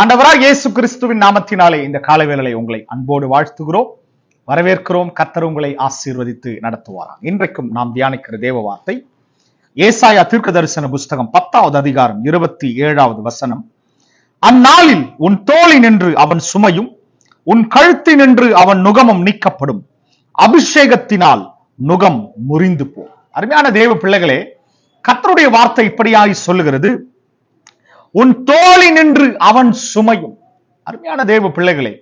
ஆண்டவராக இயேசு கிறிஸ்துவின் நாமத்தினாலே இந்த காலவேளை உங்களை அன்போடு வாழ்த்துகிறோம். வரவேற்கிறோம். கத்தர் உங்களை ஆசீர்வதித்து நடத்துவாராம் இன்றைக்கும் நாம் தியானிக்கிற தேவ வார்த்தை ஏசாயா தீர்க்க தரிசன புஸ்தகம் பத்தாவது அதிகாரம் இருபத்தி ஏழாவது வசனம். அந்நாளில் உன் தோழி நின்று அவன் சுமையும் உன் கழுத்தி நின்று அவன் நுகமும் நீக்கப்படும். அபிஷேகத்தினால் நுகம் முறிந்து போ. அருமையான தேவ பிள்ளைகளே கத்தருடைய வார்த்தை இப்படியாய் சொல்லுகிறது. உன் தோழி நின்று அவன் சுமையும். அருமையான தேவ பிள்ளைகளே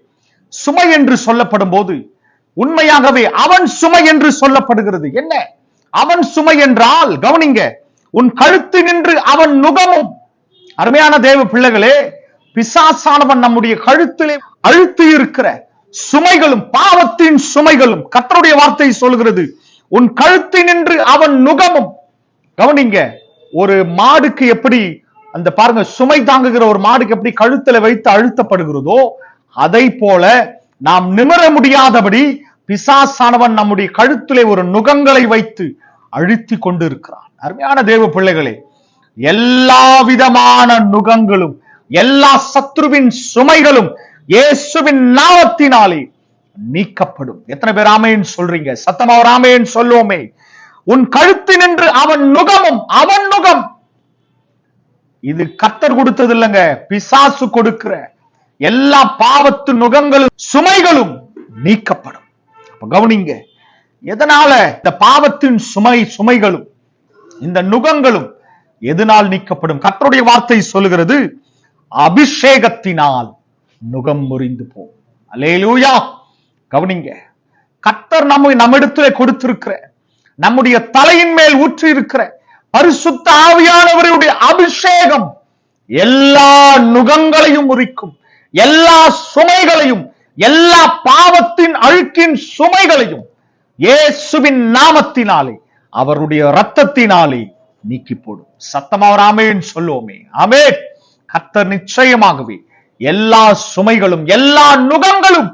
சுமை என்று சொல்லப்படும் போது உண்மையாகவே அவன் சுமை என்று சொல்லப்படுகிறது. என்ன? அவன் சுமை என்றால் கவனிங்க உன் கழுத்து நின்று அவன் நுகமும். அருமையான தேவ பிள்ளைகளே பிசாசானவன் நம்முடைய கழுத்திலே அழுத்தி இருக்கிற சுமைகளும் பாவத்தின் சுமைகளும் கத்தருடைய வார்த்தை சொல்கிறது உன் கழுத்து நின்று அவன் நுகமும். கவனிங்க ஒரு மாடுக்கு எப்படி அந்த பாருங்க சுமை தாங்குகிற ஒரு மாடுக்கு எப்படி கழுத்துல வைத்து அழுத்தப்படுகிறதோ அதை போல நாம் நிமிர முடியாதபடி பிசாசானவன் நம்முடைய கழுத்திலே ஒரு நுகங்களை வைத்து அழுத்தி கொண்டு இருக்கிறான் அருமையான தேவ பிள்ளைகளே எல்லா விதமான நுகங்களும் எல்லா சத்ருவின் சுமைகளும் இயேசுவின் நாமத்தினாலே நீக்கப்படும். எத்தனை பேர் ஆமைன்னு சொல்றீங்க? சத்தமா ராமையன் சொல்லுவோமே. உன் கழுத்து நின்று அவன் நுகமும் அவன் நுகம் இது கத்தர் கொடுத்தது இல்லைங்க பிசாசு கொடுக்கிற எல்லா பாவத்து நுகங்களும் சுமைகளும் நீக்கப்படும். கவனிங்க. எதனால இந்த பாவத்தின் சுமை சுமைகளும் இந்த நுகங்களும் எதனால் நீக்கப்படும்? கத்தருடைய வார்த்தை சொல்லுகிறது அபிஷேகத்தினால் நுகம் முறிந்து போகும். அலேலூயா கவனிங்க. கத்தர் நம்ம நம்மிடத்துல கொடுத்திருக்கிற நம்முடைய தலையின் மேல் ஊற்றி இருக்கிற பரிசுத்த ஆவியானவருடைய அபிஷேகம் எல்லா நுகங்களையும் முறிக்கும் எல்லா சுமைகளையும் எல்லா பாவத்தின் அழுக்கின் சுமைகளையும் இயேசுவின் நாமத்தினாலே அவருடைய ரத்தத்தினாலே நீக்கி போடும் சத்தமா ஒரு ஆமேன் சொல்லுவோமே. ஆமே கத்தர் நிச்சயமாகவே எல்லா சுமைகளும் எல்லா நுகங்களும்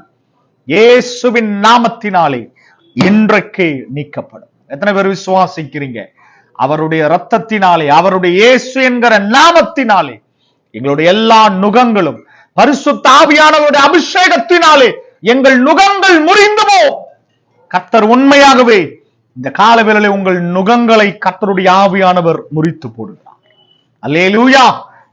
இயேசுவின் நாமத்தினாலே இன்றைக்கே நீக்கப்படும். எத்தனை பேர் விசுவாசிக்கிறீங்க? அவருடைய ரத்தத்தினாலே அவருடைய இயேசு என்கிற நாமத்தினாலே எங்களுடைய எல்லா நுகங்களும் பரிசுத்த ஆவியானவருடைய அபிஷேகத்தினாலே எங்கள் நுகங்கள் முறிந்துமோ கத்தர் உண்மையாகவே இந்த காலவேளையிலே உங்கள் நுகங்களை கத்தருடைய ஆவியானவர் முறித்து போடுகிறார். அல்லேலூயா!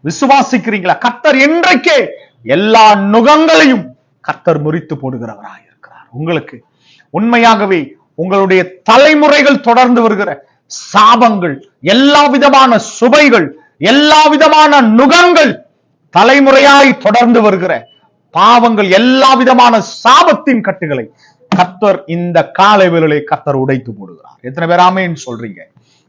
விசுவாசிக்கிறீங்களா? கத்தர் இன்றைக்கே எல்லா நுகங்களையும் கத்தர் முறித்து போடுகிறவராக இருக்கிறார் உங்களுக்கு உண்மையாகவே உங்களுடைய தலைமுறைகள் தொடர்ந்து வருகிற சாபங்கள் எல்லா விதமான சுவைகள் எல்லா விதமான நுகங்கள் தலைமுறையாய் தொடர்ந்து வருகிற பாவங்கள் எல்லா விதமான சாபத்தின் கட்டுகளை கத்தர் இந்த காலை வேளையிலே கத்தர் உடைத்து போடுகிறார். எத்தனை பேராமேன்னு சொல்றீங்க?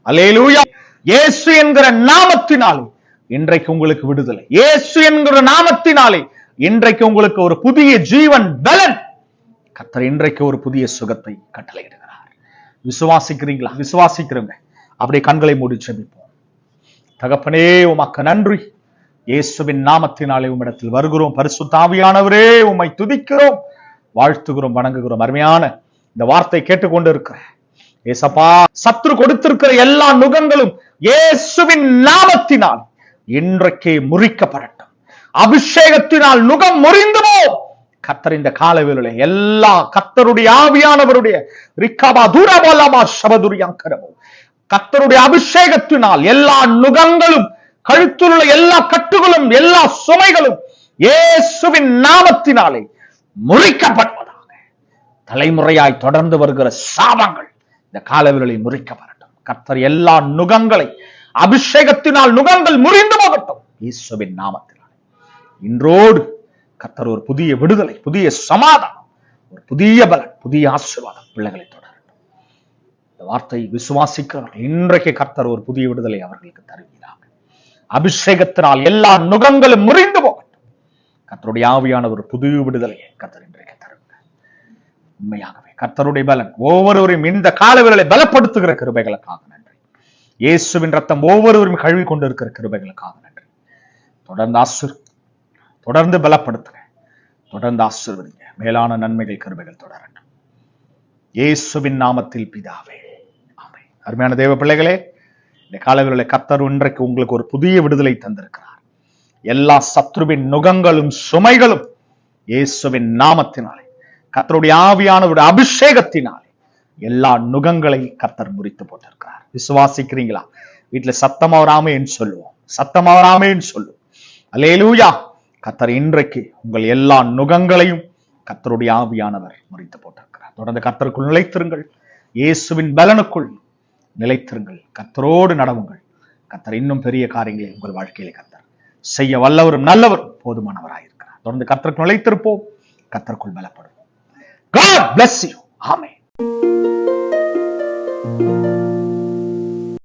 அலேலூயா இயேசு என்கிற நாமத்தினாலே இன்றைக்கு உங்களுக்கு விடுதலை. இயேசு என்கிற நாமத்தினாலே இன்றைக்கு உங்களுக்கு ஒரு புதிய ஜீவன் பலன். கத்தர் இன்றைக்கு ஒரு புதிய சுகத்தை கட்டளையிடுகிறார். விசுவாசிக்கிறீங்களா? விசுவாசிக்கிறவங்க. அப்படியே கண்களை மூடி செபிப்போம். தகப்பனே உமக்கு நன்றி. இயேசுவின் நாமத்தினாலே உம்மிடத்தில் வருகிறோம். பரிசுத்தாவியானவரே உம்மை துதிக்கிறோம். வாழ்த்துகிறோம் வணங்குகிறோம். அருமையான இந்த வார்த்தை கேட்டுக்கொண்டு இருக்கிற ஏசப்பா சத்ரு கொடுத்திருக்கிற எல்லா நுகங்களும் இயேசுவின் நாமத்தினால் இன்றைக்கே முறிக்கப்படட்டும். அபிஷேகத்தினால் நுகம் முறிந்துவோம் கத்தர் இந்த காலவேளையில எல்லா கத்தருடைய ஆவியானவருடைய ரிக்காபா தூரபாலாமா சபதுரியாங்கரமோ கத்தருடைய அபிஷேகத்தினால் எல்லா நுகங்களும் கழுத்தில் உள்ள எல்லா கட்டுகளும் எல்லா சுமைகளும் இயேசுவின் நாமத்தினாலே முறிக்கப்படுவதாக. தலைமுறையாய் தொடர்ந்து வருகிற சாபங்கள் இந்த காலவிரலில் முறிக்கப்படட்டும். கர்த்தர் எல்லா நுகங்களை அபிஷேகத்தினால் நுகங்கள் முறிந்து போகட்டும். இயேசுவின் நாமத்தினாலே. இன்றோடு கர்த்தர் ஒரு புதிய விடுதலை புதிய சமாதானம் ஒரு புதிய பலன் புதிய ஆசீர்வாதம் பிள்ளைகளை தொடரட்டும் இந்த வார்த்தை விசுவாசிக்கிறவர்கள் இன்றைக்கு கர்த்தர் ஒரு புதிய விடுதலை அவர்களுக்கு தருகிறார். அபிஷேகத்தினால் எல்லா நுகங்களும் முறிந்து போகட்டும். கர்த்தருடைய ஆவியான ஒரு புது விடுதலையை கர்த்தர் இன்றைக்கு தருங்க உண்மையாகவே கர்த்தருடைய பலன் ஒவ்வொருவரையும் இந்த காலவிரலை பலப்படுத்துகிற கிருபைகளுக்காக நன்றி. இயேசுவின் ரத்தம் ஒவ்வொருவரும் கழுவி கொண்டிருக்கிற கிருபைகளுக்காக நன்றி. தொடர்ந்து ஆசிர் தொடர்ந்து பலப்படுத்துங்க. தொடர்ந்து ஆசிர்வதிங்க. மேலான நன்மைகள் கருமைகள் தொடரட்டும். இயேசுவின் நாமத்தில் பிதாவே அருமையான தேவ பிள்ளைகளே இந்த காலங்களில் கத்தர் இன்றைக்கு உங்களுக்கு ஒரு புதிய விடுதலை தந்திருக்கிறார். எல்லா சத்ருவின் நுகங்களும் சுமைகளும் இயேசுவின் நாமத்தினாலே கத்தருடைய ஆவியானவருடைய அபிஷேகத்தினாலே எல்லா நுகங்களை கத்தர் முறித்து போட்டிருக்கிறார். விசுவாசிக்கிறீங்களா? வீட்டுல சத்தமா வராமேன்னு சொல்லுவோம். சத்தமா வராமேன்னு சொல்லுவோம். அலேலூயா கத்தர் இன்றைக்கு உங்கள் எல்லா நுகங்களையும் கத்தருடைய ஆவியானவர் முறித்து போட்டிருக்கிறார். தொடர்ந்து கத்தருக்குள் நிலைத்திருங்கள். இயேசுவின் பலனுக்குள் நிலைத்திருங்கள். கத்தரோடு நடவுங்கள். கத்தர் இன்னும் பெரிய காரியங்களை உங்கள் வாழ்க்கையில கத்தர் செய்ய வல்லவரும் நல்லவரும் போதுமானவராயிருக்கிறார். தொடர்ந்து கத்தருக்கு நிலைத்திருப்போம். கத்தருக்குள் பலப்படுவோம். God bless you.